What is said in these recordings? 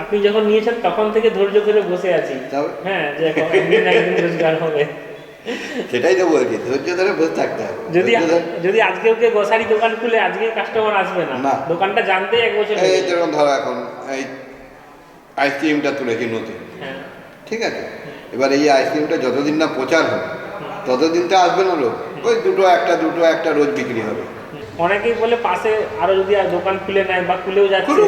আপনি যখন নিয়েছেন তখন থেকে ধৈর্য ধরে বসে আছি। হ্যাঁ যে একদিন একদিন রোজগার হবে। সেটাই তো বলছি ধৈর্য ধরে বসে থাকতে হবে যদি যদি আজকে ওকে গোসারি দোকান খুলে আজকে কাস্টমার আসবে না। দোকানটা জানতেই এক বছর এই যাবে। ধরো এখন এই আইসক্রিমটা তুলেছি নতুন। হ্যাঁ। ঠিক আছে? এবার এই আইসক্রিমটা যতদিন না প্রচার হবে ততদিন তো আসবে না লোক। ওই দুটো একটা দুটো একটা রোজ বিক্রি হবে। অনেকেই বলে পাশে আরও যদি আর দোকান খুলে নেয় বা খুলেও যাচ্ছে।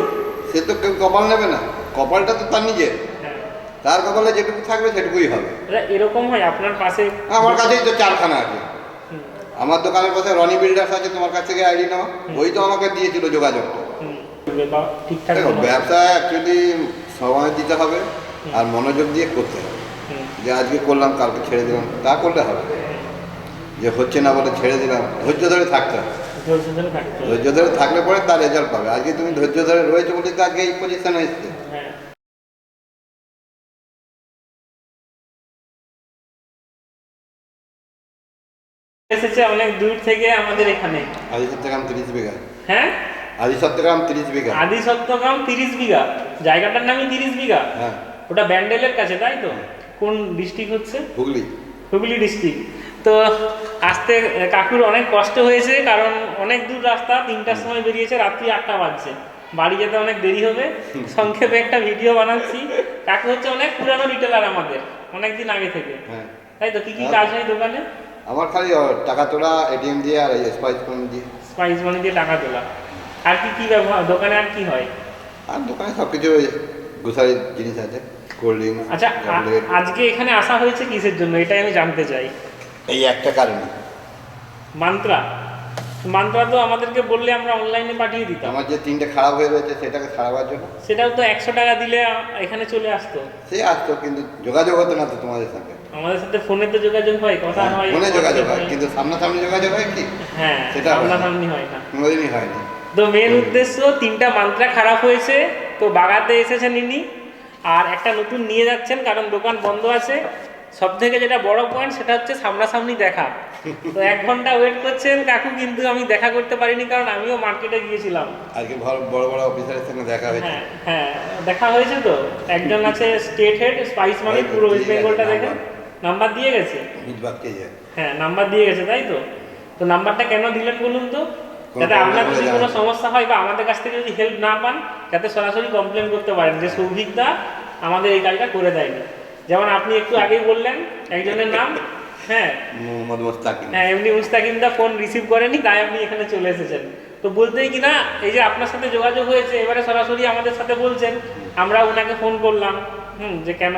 সে তো কেউ কপাল নেবে না। কপালটা তো তার নিজের। হ্যাঁ। তার কপালে যেটুকু থাকবে সেটুকুই হবে। এরকম হয় আপনার পাশে আমার কাছেই তো চারখানা আছে। আমার দোকানের পাশে রনি বিল্ডার্স আছে তোমার কাছ থেকে আইডি নেওয়া ওই তো আমাকে দিয়েছিল যোগাযোগটা। ব্যবসা অ্যাকচুয়ালি সময় দিতে হবে আর মনোযোগ দিয়ে করতে হবে। যে আজকে করলাম কালকে ছেড়ে দিলাম তা করলে হবে। যে হচ্ছে না বলে ছেড়ে দিলাম ধৈর্য ধরে থাকতে হবে। ধৈর্য ধরে থাকলে পরে তার রেজাল্ট পাবে। আজকে তুমি ধৈর্য ধরে রয়েছে বলে তো আজকে এই পজিশনে এসছে। হ্যাঁ। এসেছে অনেক দূর থেকে আমাদের এখানে। আদি সত্যগ্রাম তিরিশ বিঘা। হ্যাঁ? আদি সত্যগ্রাম তিরিশ বিঘা। আদি সত্যগ্রাম তিরিশ বিঘা। জায়গাটার নামই তিরিশ বিঘা। হ্যাঁ। ওটা ব্যান্ডেলের কাছে তাই তো? কোন ডিস্ট্রিক্ট হচ্ছে? হুগলি। হুগলি ডিস্ট্রিক্ট তো আসতে কাকুর অনেক কষ্ট হয়েছে কারণ অনেক দূর রাস্তা তিনটার সময় বেরিয়েছে রাত্রি আটটা বাজছে। বাড়ি যেতে অনেক দেরি হবে। সংক্ষেপে একটা ভিডিও বানাচ্ছি। কাকু হচ্ছে অনেক পুরানো রিটেলার আমাদের অনেক দিন আগে থেকে। হ্যাঁ। তাই তো কি কি কাজ হয় দোকানে? আমার খালি টাকা তোলা এটিএম দিয়ে আর স্পাইস ফোন দিয়ে। স্পাইস মানি দিয়ে টাকা তোলা। আর কি কি ব্যবহার দোকানে আর কি হয়? আর দোকানে সব কিছু গ্রোসারি জিনিস আছে কোল্ড ড্রিঙ্কস আচ্ছা আজকে এখানে আসা হয়েছে কিসের জন্য? এটাই আমি জানতে চাই। এই একটা কারণে। মান্ত্রা। মান্ত্রা তো আমাদেরকে বললে আমরা অনলাইনে পাঠিয়ে দিতাম। আমার যে তিনটে খারাপ হয়ে রয়েছে সেটাকে সারাবার জন্য। সেটাও তো একশো টাকা দিলে এখানে চলে আসতো। সে আসতো কিন্তু যোগাযোগ হতো না তো তোমাদের সাথে। আমাদের সাথে ফোনে তো যোগাযোগ হয় কথা হয় ফোনে যোগাযোগ হয় হয়। কিন্তু সামনাসামনি যোগাযোগ হয় কি? হ্যাঁ সেটা সামনাসামনি হয় না। সামনাসামনি হয় না। তো মেন উদ্দেশ্য তিনটা মান্ত্রা খারাপ হয়েছে তো বাগাতে এসেছেন ইনি। আর একটা নতুন নিয়ে যাচ্ছেন কারণ দোকান বন্ধ আছে। সব থেকে যেটা বড় পয়েন্ট সেটা হচ্ছে সামনাসামনি দেখা। তো এক ঘণ্টা ওয়েট করছেন কাকু কিন্তু আমি দেখা করতে পারিনি কারণ আমিও মার্কেটে গিয়েছিলাম। আজকে বড় বড় অফিসারের সঙ্গে দেখা হয়েছে। হ্যাঁ হ্যাঁ দেখা হয়েছে তো। একজন আছে স্টেট হেড স্পাইস মানে পুরো ওয়েস্ট বেঙ্গলটা দেখে নাম্বার। দিয়ে গেছে? হ্যাঁ নাম্বার দিয়ে গেছে তাই তো? তো নাম্বারটা কেন দিলেন বলুন তো? যাতে আপনার যদি কোনো সমস্যা হয় বা আমাদের কাছ থেকে যদি হেল্প না পান যাতে সরাসরি কমপ্লেন করতে পারেন যে সৌভিক দা আমাদের এই কাজটা করে দেয়নি। যেমন আপনি একটু আগেই বললেন একজনের নাম? হ্যাঁ। মোহাম্মদ মোস্তাকিম। হ্যাঁ এমনি মুস্তাকিম দা ফোন রিসিভ করেনি তাই আপনি এখানে চলে এসেছেন। তো বলতেই কি না এই যে আপনার সাথে যোগাযোগ হয়েছে এবারে সরাসরি আমাদের সাথে বলছেন আমরা ওনাকে ফোন করলাম হুম যে কেন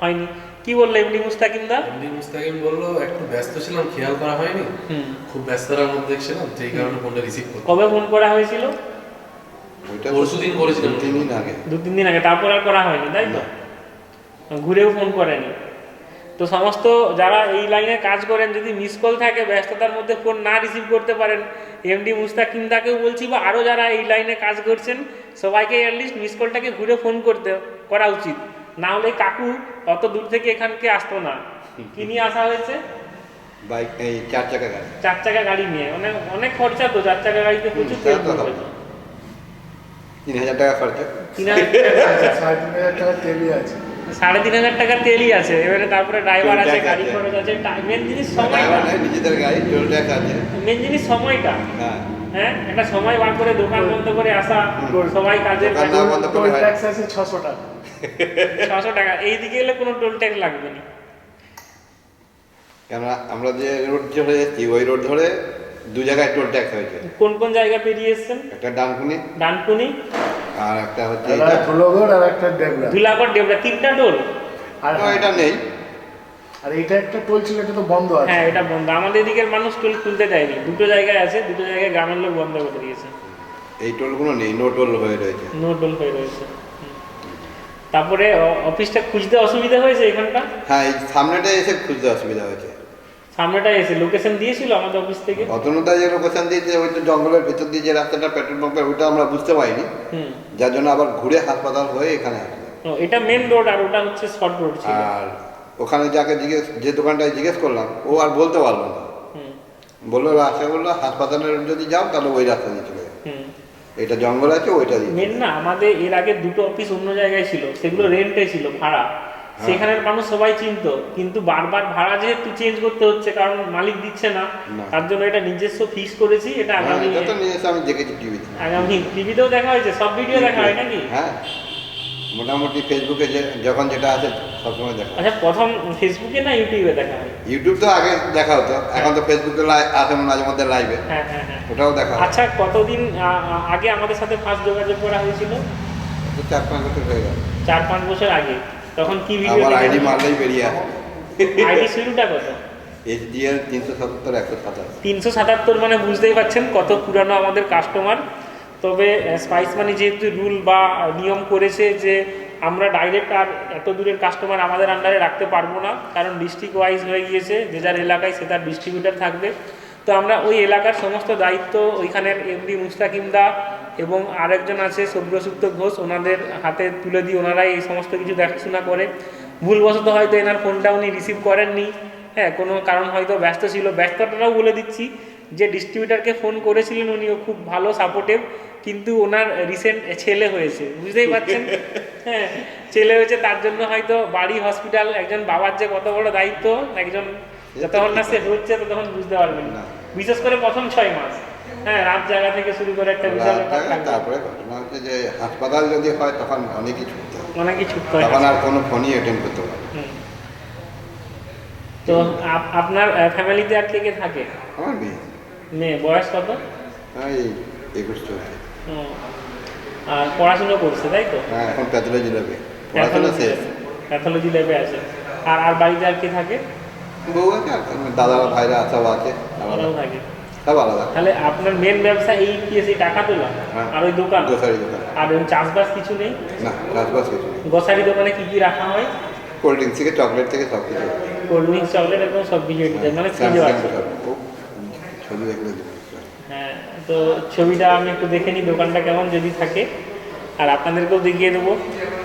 হয়নি। কি বলল এমনি মুস্তাকিম দা এমডি মুস্তাকিম বলল একটু ব্যস্ত ছিলাম খেয়াল করা হয়নি। হুম। খুব ব্যস্ততার মধ্যে ছিলাম সেই কারণে ফোনটা রিসিভ করতে কবে ফোন করা হয়েছিল? ওইটা পরশুদিন করেছিলাম। তিন দিন আগে। দু তিন দিন আগে তারপর আর করা হয়নি তাই তো? ঘুরেও ফোন করেনি। তো সমস্ত যারা এই লাইনে কাজ করেন যদি মিস কল থাকে ব্যস্ততার মধ্যে ফোন না রিসিভ করতে পারেন এমডি মুস্তাকিম দাকেও বলছি বা আরও যারা এই লাইনে কাজ করছেন সবাইকে অ্যাটলিস্ট মিস কলটাকে ঘুরে ফোন করতে করা উচিত। না হলে কাকু অত দূর থেকে এখানকে আসতো না। কি নিয়ে আসা হয়েছে? বাইক এই চার চাকা গাড়ি। চার চাকা গাড়ি নিয়ে। অনেক অনেক খরচা তো চার চাকা গাড়িতে প্রচুর তিন হাজার টাকা খরচা। তিন হাজার টাকা খরচা। তিন হাজার টাকা তেলই আছে। সাড়ে তিন হাজার টাকা তেলই আছে। এবারে তারপরে ড্রাইভার আছে গাড়ি খরচ আছে মেন জিনিস সময়টা। নিজেদের গাড়ি টোল ট্যাক্স আছে মেন জিনিস সময়টা। হ্যাঁ। হ্যাঁ একটা সময় বার করে দোকান বন্ধ করে আসা সবাই কাজে। টোল। ট্যাক্স আছে ছশো টাকা। ছশো টাকা। এই দিকে এলে কোনো টোল ট্যাক্স লাগবে না। কেননা আমরা যে রোড ধরে যাচ্ছি ওই রোড ধরে দু জায়গায় টোল ট্যাক্স হয়েছে। কোন কোন জায়গা পেরিয়ে এসছেন? একটা ডানকুনি। ডানকুনি। আর একটা হচ্ছে ধুলোগড় আর একটা ডেবরা ধুলাগড় ডেবরা তিনটা টোল। আর এটা নেই। আর এটা একটা টোল ছিল এটা তো বন্ধ আছে। হ্যাঁ এটা বন্ধ। আমাদের এদিকের মানুষ টোল খুলতে দেয়নি। দুটো জায়গায় আছে দুটো জায়গায় গ্রামের লোক বন্ধ করে দিয়েছে। এই টোলগুলো নেই নো টোল হয়ে রয়েছে। নো টোল হয়ে রয়েছে। তারপরে অ- অফিসটা খুঁজতে অসুবিধা হয়েছে এখানটা হ্যাঁ এই সামনেটা এসে খুঁজতে অসুবিধা হয়েছে। সামনেটা এসে লোকেশন দিয়েছিল আমাদের অফিস থেকে। অতনুদা যে লোকেশন দিয়েছে ওই তো জঙ্গলের ভেতর দিয়ে যে রাস্তাটা পেট্রোল পাম্পের ওইটা আমরা বুঝতে পারিনি। হুম। যার জন্য আবার ঘুরে হাসপাতাল হয়ে এখানে এটা মেন রোড আর ওটা হচ্ছে শর্ট রোড ছিল। আর ওখানে যাকে জিজ্ঞেস যে দোকানটায় জিজ্ঞেস করলাম ও আর বলতে পারল না। বলল রাস্তা বলল হাসপাতালে যদি যাও তাহলে ওই রাস্তা দিয়ে চলে এটা জঙ্গল আছে ওইটা দিয়ে মেন না আমাদের এর আগে দুটো অফিস অন্য জায়গায় ছিল। সেগুলো রেন্টে ছিল ভাড়া। সেখানের মানুষ সবাই চিনত কিন্তু বারবার ভাড়া যেহেতু চেঞ্জ করতে হচ্ছে কারণ মালিক দিচ্ছে না। তার জন্য এটা নিজস্ব ফিক্স করেছি এটা হ্যাঁ, আগামী আমি দেখেছি টিভিতে আগামী টিভিতেও দেখা হয়েছে সব ভিডিও দেখা হয় নাকি? হ্যাঁ মোটামুটি ফেসবুকে যে যখন যেটা আছে সবসময় দেখা আচ্ছা প্রথম ফেসবুকে না ইউটিউবে দেখা হয়? ইউটিউব তো আগে দেখা হতো এখন তো ফেসবুকে লাইভ আসে মাঝে মধ্যে লাইভে হ্যাঁ হ্যাঁ হ্যাঁ। ওটাও দেখা আচ্ছা কতদিন আগে আমাদের সাথে ফার্স্ট যোগাযোগ করা হয়েছিল? চার পাঁচ বছর হয়ে গেল। চার পাঁচ বছর আগে। তখন কি ভিডিও আমার আইডি মারলেই বেরিয়ে আসে। আইডি শুরুটা কত? এইচডিএল তিনশো সত্তর একশো সাতাশ। তিনশো সাতাত্তর মানে বুঝতেই পারছেন কত পুরানো আমাদের কাস্টমার তবে স্পাইস মানি যেহেতু রুল বা নিয়ম করেছে যে আমরা ডাইরেক্ট আর এত দূরের কাস্টমার আমাদের আন্ডারে রাখতে পারব না কারণ ডিস্ট্রিক্ট ওয়াইজ হয়ে গিয়েছে যে যার এলাকায় সে তার ডিস্ট্রিবিউটার থাকবে। তো আমরা ওই এলাকার সমস্ত দায়িত্ব ওইখানের এমডি মুস্তাকিমদা এবং আরেকজন আছে সব্যসুক্ত ঘোষ ওনাদের হাতে তুলে দিই ওনারাই এই সমস্ত কিছু দেখাশোনা করে। ভুলবশত হয়তো এনার ফোনটা উনি রিসিভ করেননি। হ্যাঁ কোনো কারণ হয়তো ব্যস্ত ছিল। ব্যস্ততাটাও বলে দিচ্ছি যে ডিস্ট্রিবিউটারকে ফোন করেছিলেন উনিও খুব ভালো সাপোর্টিভ কিন্তু ওনার রিসেন্ট ছেলে হয়েছে বুঝতেই পারছেন? হ্যাঁ ছেলে হয়েছে তার জন্য হয়তো বাড়ি হসপিটাল একজন বাবার যে কত বড় দায়িত্ব একজন যতক্ষণ না সে হচ্ছে ততক্ষণ বুঝতে পারবেন। না না। বিশেষ করে প্রথম ছয় মাস। হ্যাঁ রাত জায়গা থেকে শুরু করে একটা বিশাল তারপরে ঘটনা হচ্ছে যে হাসপাতাল যদি হয় তখন অনেকই ছুটতে অনেকই ছুটতে হয় তখন আর কোনো ফোনই অ্যাটেন্ড করতে পারে তো আপনার ফ্যামিলিতে আর কে কে থাকে? আমার মেয়ে। মেয়ে বয়স কত? এই একুশ চলছে আর পড়াশুনো করছে তাই তো? হ্যাঁ এখন প্যাথোলজি পড়াশোনা শেষ। প্যাথোলজি ল্যাবে আছে। আর আর বাড়িতে আর কে থাকে? বউ আছে আর দাদারা ভাইরা সব আছে। সব আলাদা। তাহলে আপনার মেন ব্যবসা এই কি এই টাকা তোলা হ্যাঁ। আর ওই দোকান? গ্রোসারি দোকান। আর চাষবাস কিছু নেই? না চাষবাস কিছু নেই। গ্রোসারি দোকানে কি কি রাখা হয়? কোল্ড ড্রিঙ্কস থেকে চকলেট থেকে সব কিছু। কোল্ড ড্রিঙ্কস চকলেট একদম সব কিছু মানে ছবি দেখলে হ্যাঁ তো ছবিটা আমি একটু দেখে নিই দোকানটা কেমন যদি থাকে। আর আপনাদেরকেও দেখিয়ে দেবো।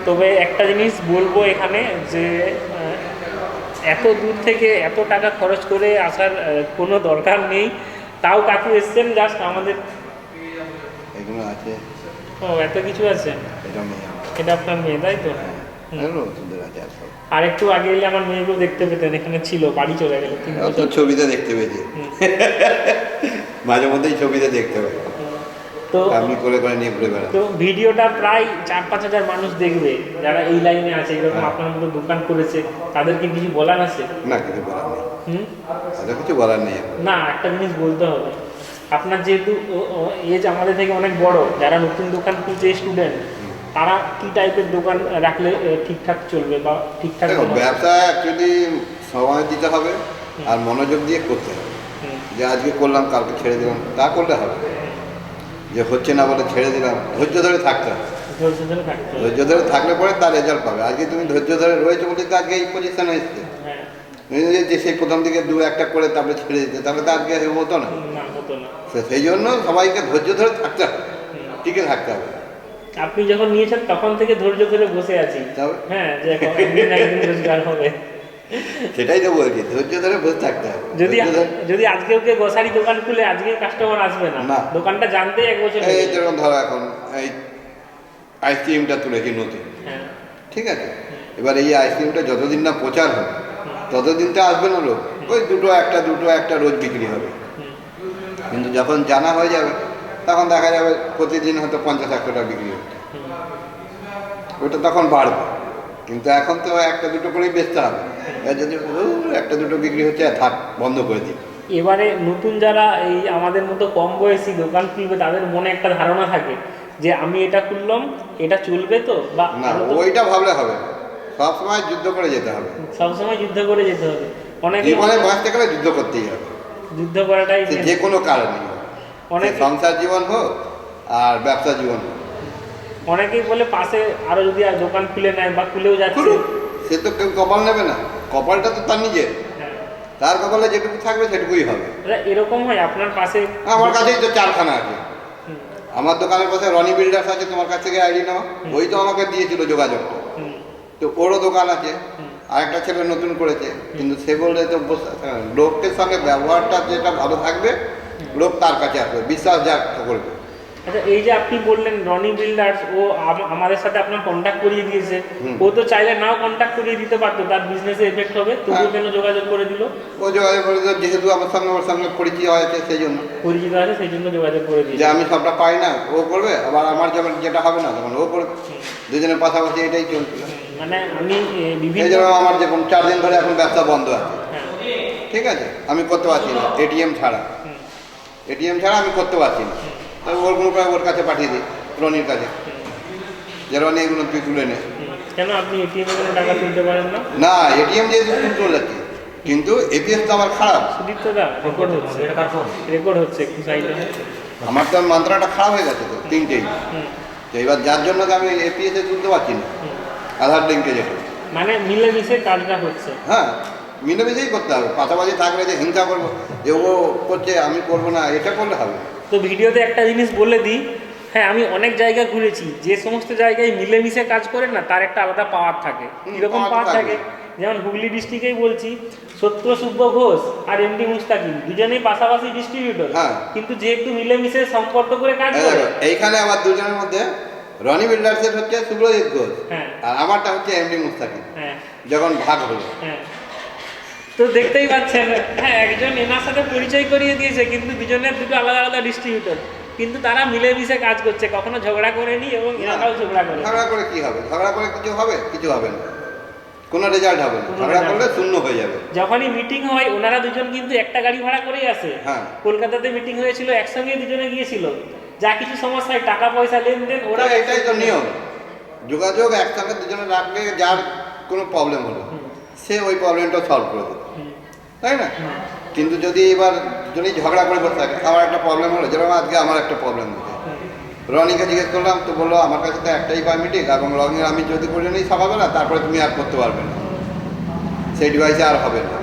তবে একটা জিনিস বলব এখানে যে এত দূর থেকে এত টাকা খরচ করে আসার কোনো দরকার নেই। তাও কাকু এসছেন জাস্ট আমাদের এগুলো আছে। ও এত কিছু আছে? এটা আপনার মেয়ে তাই তো? আরও সুন্দর আর একটু আগে এলে আমার মেয়েকেও দেখতে পেতেন এখানে ছিল বাড়ি চলে গেল ছবিতে দেখতে পেয়েছি। মাঝে মধ্যেই ছবিতে দেখতে পাই তো আপনি করে করে নিয়ে ঘুরে বেড়ান তো ভিডিওটা প্রায় চার পাঁচ হাজার মানুষ দেখবে যারা এই লাইনে আছে এরকম হ্যাঁ। আপনার মতো দোকান করেছে তাদেরকে কিছু বলার আছে? না কিছু বলার নেই। হুম? তাদের কিছু বলার নেই না একটা জিনিস বলতে হবে। আপনার যেহেতু এজ আমাদের থেকে অনেক বড় যারা নতুন দোকান খুলছে স্টুডেন্ট তারা কি টাইপের দোকান রাখলে ঠিকঠাক চলবে বা ঠিকঠাক ব্যবসা অ্যাকচুয়ালি সময় দিতে হবে আর মনোযোগ দিয়ে করতে হবে। যে আজকে করলাম কালকে ছেড়ে দিলাম তা করলে হবে। যে হচ্ছে না বলে ছেড়ে দিলাম ধৈর্য ধরে থাকতে হবে। ধৈর্য ধরে থাকলে পরে তার রেজাল্ট পাবে। আজকে তুমি ধৈর্য ধরে রয়েছে বলে তো আজকে এই পজিশনে এসছে। হ্যাঁ। যে সেই প্রথম দিকে দু একটা করে তারপরে ছেড়ে দিতে তাহলে তো আজকে হতো না। না হতো না। সেই জন্য সবাইকে ধৈর্য ধরে থাকতে হবে। টিকে থাকতে হবে। আপনি যখন নিয়েছেন তখন থেকে ধৈর্য ধরে বসে আছি। হ্যাঁ যে একদিন রোজগার হবে। সেটাই তো বলছি ধৈর্য ধরে বসে থাকতে হবে। যদি যদি আজকে ওকে গোসারি দোকান খুলে আজকে কাস্টমার আসবে না। দোকানটা জানতেই এক বছর এই যাবে। ধরো এখন এই আইসক্রিমটা তুলেছি নতুন। হ্যাঁ। ঠিক আছে? এবার এই আইসক্রিমটা যতদিন না প্রচার হবে ততদিন তো আসবে না লোক। ওই দুটো একটা দুটো একটা রোজ বিক্রি হবে। কিন্তু যখন জানা হয়ে যাবে তখন দেখা যাবে প্রতিদিন হয়তো পঞ্চাশ একশো টাকা বিক্রি হচ্ছে। ওটা তখন বাড়বে। কিন্তু এখন তো একটা দুটো করেই বেচতে হবে। যদি একটা দুটো বিক্রি হচ্ছে থাক বন্ধ করে দিই। এবারে নতুন যারা এই আমাদের মতো কম বয়সী দোকান খুলবে তাদের মনে একটা ধারণা থাকে যে আমি এটা খুললাম এটা চলবে তো? বা না ওইটা ভাবলে হবে না। সবসময় যুদ্ধ করে যেতে হবে। সবসময় যুদ্ধ করে যেতে হবে। অনেকে জীবনে বাঁচতে গেলে যুদ্ধ করতেই হবে। যুদ্ধ করাটাই যে কোনো কারণে। অনেকে সংসার জীবন হোক আর ব্যবসা জীবন হোক। অনেকেই বলে পাশে আরও যদি আর দোকান খুলে নেয় বা খুলেও যাচ্ছে। সে তো কেউ কপাল নেবে না। কপালটা তো তার নিজের। তার কপালে যেটুকু থাকবে সেটুকুই হবে। এরকম হয় আপনার পাশে আমার কাছেই তো চারখানা আছে। আমার দোকানের পাশে রনি বিল্ডার্স আছে তোমার কাছ থেকে আইডি নেওয়া ওই তো আমাকে দিয়েছিল যোগাযোগটা। হুম, তো ওরও দোকান আছে। আরেকটা ছেলে নতুন করেছে। কিন্তু সে বললে তো লোকের সঙ্গে ব্যবহারটা যেটা ভালো থাকবে লোক তার কাছে আসবে বিশ্বাস যা করবে। আচ্ছা এই যে আপনি বললেন রনি বিল্ডার্স ও আমাদের সাথে আপনার কন্ট্যাক্ট করিয়ে দিয়েছে। ও তো চাইলে নাও কন্ট্যাক্ট করিয়ে দিতে পারতো তার বিজনেসে এফেক্ট হবে। তবুও হ্যাঁ। কেন যোগাযোগ করে দিল? ও যোগাযোগ করে দিল, যেহেতু আমার সঙ্গে ওর সঙ্গে পরিচয় হয়েছে সেই জন্য। পরিচিত আছে সেই জন্য যোগাযোগ করে যে আমি সবটা পাই না ও করবে আবার আমার যখন যেটা হবে না তখন ও করবে। দুজনের পাশাপাশি এটাই চলছিল মানে আমি বিভিন্ন আমার যেমন চার দিন ধরে এখন ব্যবসা বন্ধ আছে। হ্যাঁ, ঠিক আছে? আমি করতে পারছি না। এটিএম ছাড়া। এটিএম ছাড়া আমি করতে পারছি না। তবে ওর কোনো ওর কাছে পাঠিয়ে দিই রনির কাছে। যে রনি এগুলো তুই তুলে নে। কেন আপনি এটিএম এ কোনো টাকা তুলতে পারেন না? না এটিএম যেহেতু তুই তুলে যাচ্ছি কিন্তু এপিএস তো আমার খারাপ। সুদীপ্ত দা রেকর্ড হচ্ছে। রেকর্ড হচ্ছে একটু সাইডে আমার তো মাত্রাটা খারাপ হয়ে গেছে তো তিনটেই তো এবার যার জন্য তো আমি এপিএস এ তুলতে পারছি না। আধার লিঙ্কে যেটা মানে মিলেমিশে কাজটা হচ্ছে। হ্যাঁ মিলেমিশেই করতে হবে। পাশাপাশি থাকলে যে হিংসা করব যে ও করছে আমি করব না এটা করলে হবে। না। তো ভিডিওতে একটা জিনিস বলে দিই হ্যাঁ আমি অনেক জায়গা ঘুরেছি যে সমস্ত জায়গায় মিলেমিশে কাজ করে না তার একটা আলাদা পাওয়ার থাকে। কীরকম পাওয়ার থাকে। থাকে? যেমন হুগলি ডিস্ট্রিক্টেই বলছি সত্য সুব্য ঘোষ আর এমডি মুস্তাকিম দুজনেই পাশাপাশি ডিস্ট্রিবিউটর হ্যাঁ। কিন্তু যেহেতু মিলেমিশে সম্পর্ক করে কাজ করে। এইখানে আবার দুজনের মধ্যে রনি বিল্ডার্সের হচ্ছে সুব্রজিৎ ঘোষ হ্যাঁ। আর আমারটা হচ্ছে এমডি মুস্তাকিম। হ্যাঁ। যখন ভাগ হলো। হ্যাঁ। তো দেখতেই পাচ্ছেন হ্যাঁ একজন এনার সাথে পরিচয় করিয়ে দিয়েছে কিন্তু দুজনের দুটো আলাদা আলাদা ডিস্ট্রিবিউটর কিন্তু তারা মিলেমিশে কাজ করছে কখনো ঝগড়া করেনি এবং এনারাও ঝগড়া করে ঝগড়া করে কি হবে? ঝগড়া করে কিছু হবে? কিছু হবে না। কোনো রেজাল্ট হবে না। ঝগড়া করলে শূন্য হয়ে যাবে। যখনই মিটিং হয় ওনারা দুজন কিন্তু একটা গাড়ি ভাড়া করেই আসে। হ্যাঁ। কলকাতাতে মিটিং হয়েছিল একসঙ্গে দুজনে গিয়েছিল। যা কিছু সমস্যা হয় টাকা পয়সা লেনদেন ওরা ওরা এটাই তো নিয়ম। যোগাযোগ একসঙ্গে দুজনে রাখলে যার কোনো প্রবলেম হলো। সে ওই প্রবলেমটা সলভ করে দেবে তাই না? কিন্তু যদি এবার যদি ঝগড়া করে বসে থাকে, আমার একটা প্রবলেম হলো, যেরকম আজকে আমার একটা প্রবলেম হচ্ছে রনিকে জিজ্ঞেস করলাম, তো বলল, আমার কাছে তো একটাই পারমিটিক এবং রঙের আমি যদি করে নিই সকালবেলা তারপরে তুমি আর করতে পারবে না। সেই ডিভাইসে আর হবে না।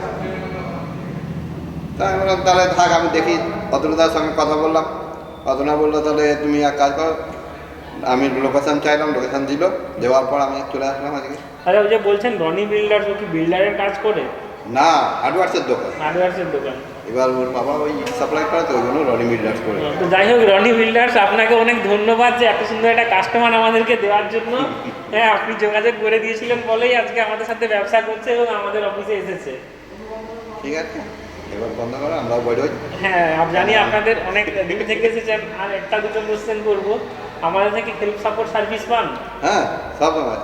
তাই বললাম, তাহলে থাক, আমি দেখি। অতনুদার সঙ্গে কথা বললাম। অতনা বলল, তাহলে তুমি এক কাজ করো আমি লোকেশন চাইলাম লোকেশন দিল। দেওয়ার পর আমি চলে আসলাম আজকে। আরে ওই যে বলছেন রনি বিল্ডার ও কি বিল্ডারের কাজ করে? না হার্ডওয়ার্সের দোকান। হার্ডওয়ার্সের দোকান। এবার ওর বাবা ওই সাপ্লাই করে তো ওই জন্য রনি বিল্ডার্স করে। তো যাই হোক রনি বিল্ডার্স আপনাকে অনেক ধন্যবাদ যে এত সুন্দর একটা কাস্টমার আমাদেরকে দেওয়ার জন্য। হ্যাঁ আপনি যোগাযোগ করে দিয়েছিলেন বলেই আজকে আমাদের সাথে ব্যবসা করছে এবং আমাদের অফিসে এসেছে। ঠিক আছে এবার বন্ধ করো আমরাও বড় হই। হ্যাঁ জানি আপনাদের অনেক দূর থেকে এসেছেন আর একটা দুটো কোশ্চেন করব। আমাদের থেকে হেল্প সাপোর্ট সার্ভিস পান? হ্যাঁ সব সময়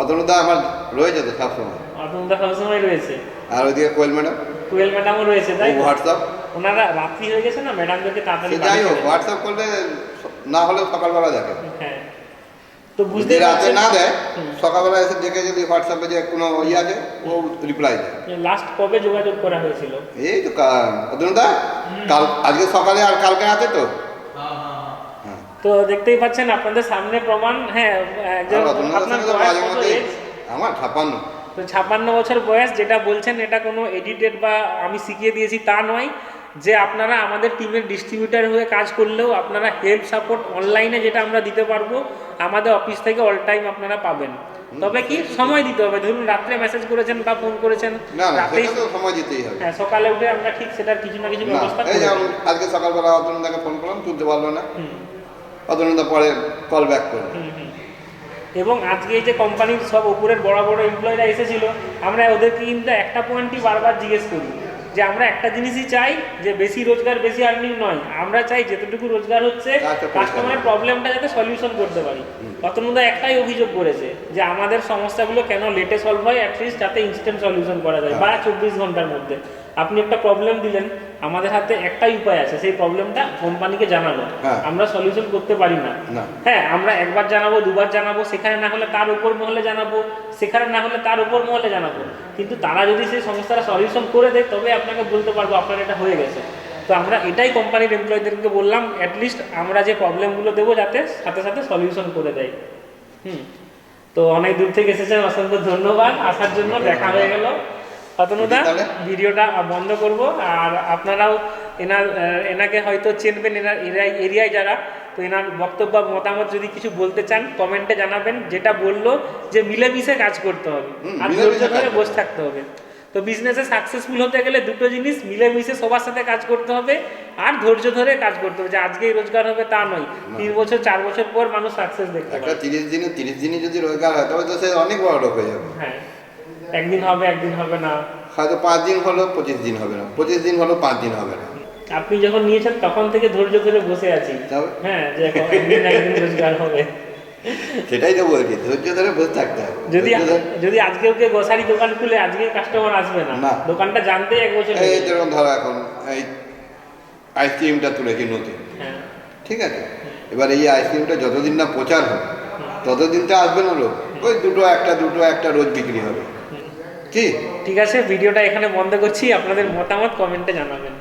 অতনুদা আমার রয়েছে তো সব সময় আপনাদের সবসময় রয়েছে। আর ওইদিকে কোয়েল ম্যাডাম? টুয়েলভ ম্যাডামও রয়েছে তাই হোয়াটসঅ্যাপ ওনারা রাত্রি হয়ে গেছে না ম্যাডামদেরকে তাড়াতাড়ি যাই হোক হোয়াটসঅ্যাপ করলে না হলেও সকালবেলা দেখে। হ্যাঁ। তো বুঝতে রাতে না দেয় সকালবেলা এসে দেখে যদি হোয়াটসঅ্যাপে যে কোনো ইয়ে আছে ও রিপ্লাই দেয়। লাস্ট কবে যোগাযোগ করা হয়েছিল? এই তো অতনুদা কাল আজকে সকালে আর কালকে আছে তো? তো দেখতেই পাচ্ছেন আপনাদের সামনে প্রমাণ হ্যাঁ একজন আপনার? আমার ছাপান্ন তো ছাপ্পান্ন বছর বয়স যেটা বলছেন এটা কোনো এডিটেড বা আমি শিখিয়ে দিয়েছি তা নয় যে আপনারা আমাদের টিমের ডিস্ট্রিবিউটার হয়ে কাজ করলেও আপনারা হেল্প সাপোর্ট অনলাইনে যেটা আমরা দিতে পারব আমাদের অফিস থেকে অল টাইম আপনারা পাবেন। তবে কি সময় দিতে হবে? ধরুন রাত্রে মেসেজ করেছেন বা ফোন করেছেন না না রাতেই সেটা তো সময় দিতেই হবে। হ্যাঁ সকালে উঠে আমরা ঠিক সেটার কিছু না কিছু ব্যবস্থা। আজকে সকালবেলা অতনুদাকে ফোন করলাম তুলতে পারল না। হুম, পরে কল ব্যাক হুম। এবং আজকে এই যে কোম্পানির সব উপরের বড় বড় এমপ্লয়িরা এসেছিল আমরা ওদেরকে কিন্তু একটা পয়েন্টই বারবার জিজ্ঞেস করি যে আমরা একটা জিনিসই চাই যে বেশি রোজগার বেশি আর্নিং নয়। আমরা চাই যেতটুকু রোজগার হচ্ছে কাস্টমারের প্রবলেমটা যাতে সলিউশন করতে পারি। রতনুদা একটাই অভিযোগ করেছে যে আমাদের সমস্যাগুলো কেন লেটে সলভ হয় অ্যাটলিস্ট যাতে ইনস্ট্যান্ট সলিউশন করা যায় বা চব্বিশ ঘণ্টার মধ্যে। আপনি একটা প্রবলেম দিলেন আমাদের হাতে একটাই উপায় আছে সেই প্রবলেমটা কোম্পানিকে জানানো। হ্যাঁ। আমরা সলিউশন করতে পারি না। না। হ্যাঁ আমরা একবার জানাব দুবার জানাব সেখানে না হলে তার উপর মহলে জানাব সেখানে না হলে তার উপর মহলে জানাব। কিন্তু তারা যদি সেই সমস্যাটা সলিউশন করে দেয় তবে আপনাকে বলতে পারব আপনার এটা হয়ে গেছে। তো আমরা এটাই কোম্পানির এমপ্লয়ীদেরকে বললাম অ্যাটলিস্ট আমরা যে প্রবলেমগুলো দেবো যাতে সাথে সাথে সলিউশন করে দেয়। হুম। তো অনেক দূর থেকে এসেছেন অসংখ্য ধন্যবাদ। আসার জন্য দেখা হয়ে গেল। অতনুদা ভিডিওটা বন্ধ করব। আর আপনারাও এনার এনাকে হয়তো চিনবেন এনার এরিয়ায় এরিয়ায় যারা। তো এনার বক্তব্য মতামত যদি কিছু বলতে চান কমেন্টে জানাবেন। যেটা বলল যে মিলেমিশে কাজ করতে হবে। আর ধৈর্য ধরে বসে থাকতে হবে। তো বিজনেসে সাকসেসফুল হতে গেলে দুটো জিনিস মিলেমিশে সবার সাথে কাজ করতে হবে আর ধৈর্য ধরে কাজ করতে হবে। যে আজকেই রোজগার হবে তা নয়। তিন বছর চার বছর পর মানুষ সাকসেস দেখতে একটা পাবে। তিরিশ দিনে তিরিশ দিনে যদি রোজগার হয় তবে তো সে অনেক বড় লোক হয়ে যাবে। হ্যাঁ। একদিন হবে একদিন হবে না। হয়তো পাঁচ দিন হলো পঁচিশ দিন হবে না। পঁচিশ দিন হলো পাঁচ দিন হবে না। আপনি যখন নিয়েছেন তখন থেকে ধৈর্য ধরে বসে আছি? হ্যাঁ যে একদিন একদিন রোজগার হবে। সেটাই তো বলছি ধৈর্য ধরে বসে থাকতে হবে। যদি যদি আজকে ওকে গোসারি দোকান খুলে আজকে কাস্টমার আসবে না। দোকানটা জানতে এক বছর এই যেরকম ধরো এখন এই আইসক্রিমটা তুলেছি নতুন। হ্যাঁ। ঠিক আছে? এবার এই আইসক্রিমটা যতদিন না প্রচার হবে ততদিন তো আসবে না লোক। ওই দুটো একটা দুটো একটা রোজ বিক্রি হবে। কি? ঠিক আছে ভিডিওটা এখানে বন্ধ করছি আপনাদের মতামত কমেন্টে জানাবেন।